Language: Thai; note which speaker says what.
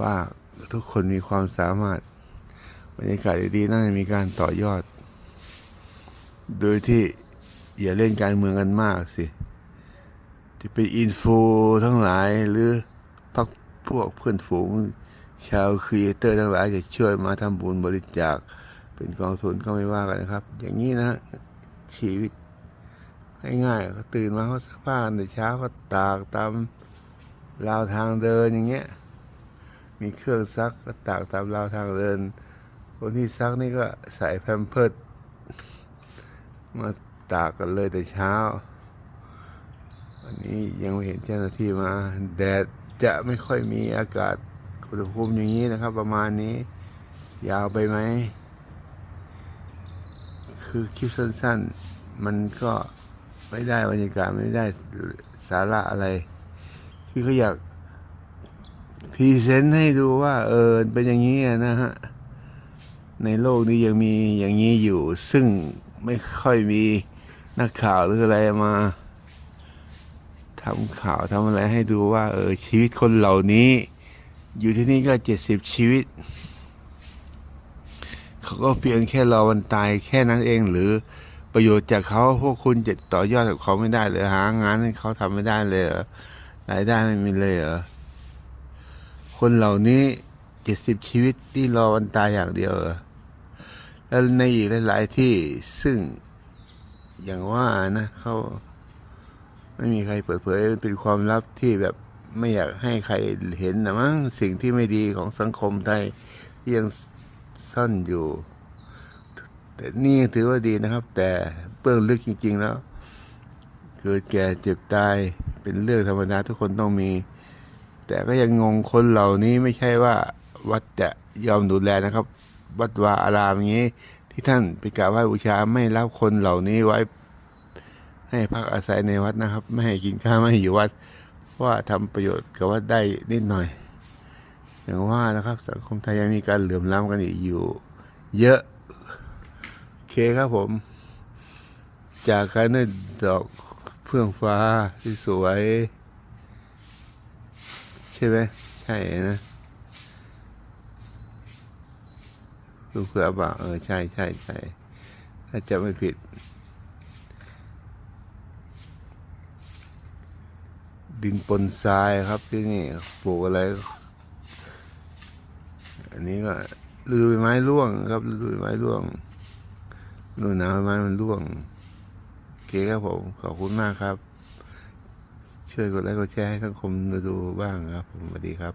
Speaker 1: ว่าทุกคนมีความสามารถบรรยากาศดีๆน่าจะมีการต่อยอด โดยที่อย่าเล่นการเมืองกันมากสิ ที่เป็นอินฟูทั้งหลายหรือพักพวกเพื่อนฝูง ชาวครีเอเตอร์ทั้งหลายจะช่วยมาทำบุญบริจาคเป็นกองทุนก็ไม่ว่ากันนะครับ อย่างนี้นะชีวิตง่ายๆก็ตื่นมาเขาซักผ้ากันเช้าก็ตากตามราวทางเดินอย่างเงี้ย มีเครื่องซักก็ตากตามราวทางเดิน คนที่ซักนี่ก็ใส่แพมเพิร์ดมาตากกันเลยแต่เช้า วันนี้ยังไม่เห็นเจ้าหน้าที่มา แดดจะไม่ค่อยมีอากาศอุณหภูมิอย่างนี้นะครับ ประมาณนี้ ยาวไปไหม คือคลิปสั้นๆ มันก็ไม่ได้บรรยากาศไม่ได้สาระอะไร คือเขาอยาก พรีเซนต์ให้ดูว่า เออเป็นอย่างนี้นะฮะ ในโลกนี้ยังมีอย่างนี้อยู่ ซึ่งไม่ค่อยมีนักข่าวหรืออะไรมาทำข่าวทำอะไรให้ดูว่า เออ ชีวิตคนเหล่านี้ อยู่ที่นี่ก็เจ็ดสิบชีวิต เขาก็เพียงแค่รอวันตายแค่นั้นเองหรือประโยชน์จากเขาพวกคุณจะต่อยอดกับเขาไม่ได้เลยหางานให้เขาทำไม่ได้เลยรอรายได้ไม่มีเลยเหรอ คนเหล่านี้เจ็ดสิบชีวิตที่รอวันตายอย่างเดียวแล้วในอีกหลาย ๆ ที่ซึ่งอย่างว่านะเขาไม่มีใครเปิดเผยเป็นความลับที่แบบไม่อยากให้ใครเห็นนะมั้งสิ่งที่ไม่ดีของสังคมไทยที่ยังซ่อนอยู่ แต่นี่ถือว่าดีนะครับ แต่เบื้องลึกจริง ๆ แล้ว เกิดแก่เจ็บตายเป็นเรื่องธรรมดาทุกคนต้องมี แต่ก็ยังงงคนเหล่านี้ไม่ใช่ว่าวัดจะยอมดูแลนะครับ วัดวาอารามอย่างนี้ ที่ท่านไปกราบไหว้บูชาไม่รับคนเหล่านี้ไว้ ให้พักอาศัยในวัดนะครับ ไม่ให้กินข้าวไม่ให้อยู่วัดว่าทำประโยชน์กับวัดได้นิดหน่อย อย่างว่านะครับ สังคมไทยยังมีการเหลื่อมล้ำกันอีกอยู่ เยอะโอเคครับผม จากการได้ดอกเฟื่องฟ้าที่สวย ใช่ไหมใช่นะลูกเสือเปล่าเออใช่ใช่ใช่ถ้าจะไม่ผิด ดินปนทรายครับที่นี่ปลูกอะไร อันนี้ก็ฤดูใบไม้ร่วงครับฤดูใบไม้ร่วงฤดูหนาวใบไม้มันร่วง โอเคครับผม ขอบคุณมากครับ ช่วยกดไลค์กดแชร์ให้สังคมดูบ้างครับผมสวัสดีครับ